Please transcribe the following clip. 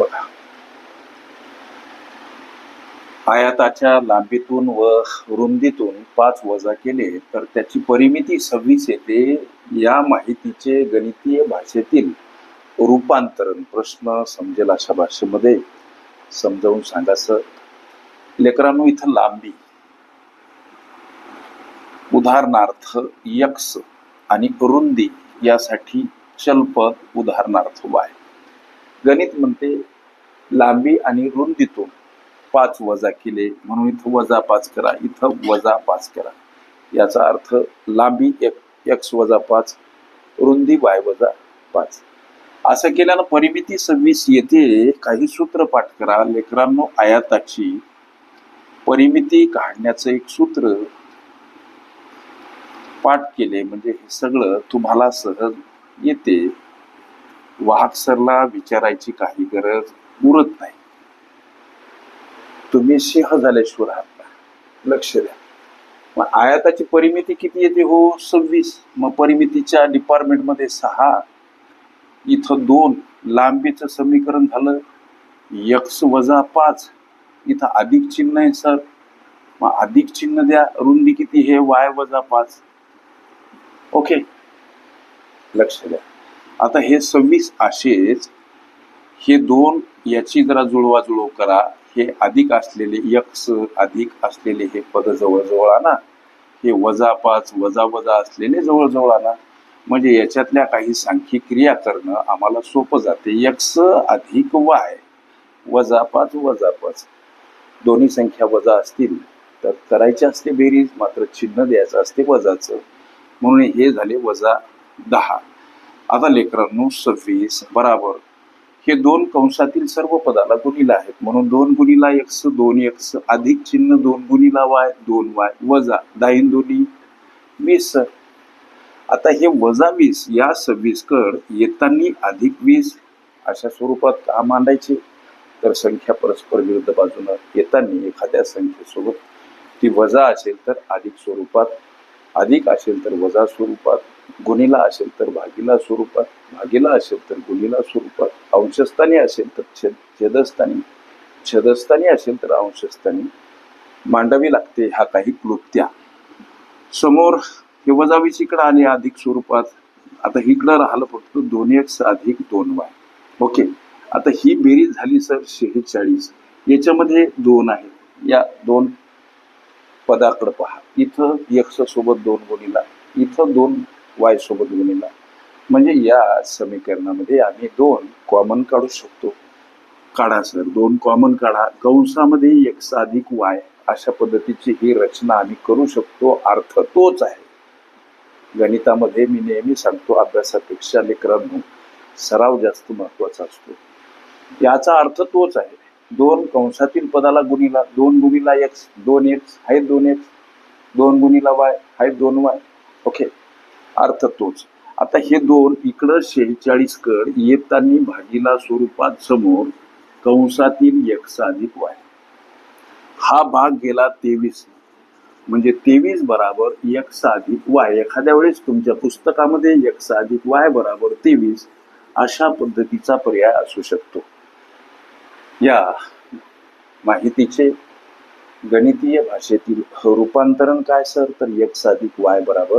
बघा आयाताच्या लांबीतून व रुंदीतून पाच वजा केले तर त्याची परिमिती सव्वीस येते. या माहितीचे गणितीय भाषेतील रूपांतरण प्रश्न समजेल अशा भाषेमध्ये. समजावून सांगायचं लेकरांनो इथं लांबी. उदाहरणार्थ यक्स आणि रुंदी यासाठी चलपद उदाहरणार्थ वाय. गणित म्हणते लांबी आणि रुंदीतून पाच वजा केले म्हणून इथं वजा पाच करा इथं वजा पाच करा. याचा अर्थ लांबी एक एक्स वजा पाच रुंदी वाय वजा पाच. असं केल्यानं परिमिती सव्वीस येते. काही सूत्र पाठ करा. लेकरांनो आयाताची परिमिती काढण्याचं एक सूत्र पाठ केले म्हणजे हे सगळं तुम्हाला सहज येते. वाहक सरला विचारायची काही गरज उरत नाही. तुम्ही सिंह झाल्याशिवाय राहत लक्ष द्या. मग आयाताची परिमिती किती येते हो? सव्वीस. मग परिमितीच्या डिपार्टमेंटमध्ये सहा. इथं दोन. लांबीचं समीकरण झालं. यक्स वजा पाच. इथं अधिक चिन्ह आहे सर. मग अधिक चिन्ह द्या. रुंदी किती हे? वाय वजा पाच. ओके. लक्ष द्या. आता हे सव्वीस असेच हे दोन याची जरा जुळवाजुळव करा. हे अधिक असलेले यक्स अधिक असलेले हे पद जवळजवळ आणा. हे वजा पाच वजा वजा असलेले जवळजवळ आणा. म्हणजे याच्यातल्या काही सांख्यिक क्रिया करणं आम्हाला सोपं जाते. यक्स अधिक वाय. वजा पाच वजा पाच. दोन्ही संख्या वजा असतील तर करायची असते बेरीज मात्र चिन्ह द्यायचं असते वजाचं. म्हणून हे झाले वजा दहा. आता लेकरांनो सव्वीस बराबर हे दोन कंसातील सर्व पदाला गुणीला आहेत. म्हणून दोन गुणीला एक्स दोन एक्स अधिक चिन्ह दोन गुणीला वाय दोन वाय वजा दाईन दोन्ही वीस. आता हे वजा वीस या सव्वीस कड येताना अधिक वीस अशा स्वरूपात का मांडायचे? तर संख्या परस्पर विरुद्ध बाजूनं येताना एखाद्या संख्येसोबत ती वजा असेल तर अधिक स्वरूपात अधिक असेल तर वजा स्वरूपात. गुणीला असेल तर भागीला स्वरूपात भागीला असेल तर गुणीला स्वरूपात अंशस्थानी असेल तर छेद छेदस्थानी छेदस्थानी असेल तर अंशस्थानी. मांडावी लागते ह्या काही क्लुप्त्या. समोर हे वजावीस इकडं आले अधिक स्वरूपात. आता इकडं राहिलं फक्त दोन एक्स अधिक दोन वाय. ओके. आता ही बेरीज झाली सर शेहेचाळीस. याच्यामध्ये दोन आहेत या दोन पदाकडे पहा. इथं एक्स सोबत दोन गुणीला इथं दोन वाय सोबत गुणीला म्हणजे या समीकरणामध्ये आम्ही दोन कॉमन काढू शकतो. काढा सर दोन कॉमन काढा. कंसामध्ये एक्स अधिक वाय अशा पद्धतीची ही रचना आम्ही करू शकतो. अर्थ तोच आहे. गणितामध्ये मी नेहमी सांगतो अभ्यासापेक्षा लेकरांनो सराव जास्त महत्त्वाचा असतो. याचा अर्थ तोच आहे. दोन कंसातील पदाला गुणीला दोन गुणीला एक्स दोन एक्स आहेत दोन एक्स दोन गुणीला वाय आहेत दोन वाय ओके? अर्थ तोच. आता हे दोन इकडं शेहेचाळीस कड येताना भागीला स्वरूपात समोर कंसातील एकसाधिक वाय. हा भाग गेला तेवीस. म्हणजे तेवीस बराबर एकसाधिक वाय. एखाद्या वेळेस तुमच्या पुस्तकामध्ये एकसाधिक वाय बराबर तेवीस अशा पद्धतीचा पर्याय असू शकतो. या माहितीचे गणितीय भाषेतील रूपांतरण काय सर? तर एक्स वाय बराबर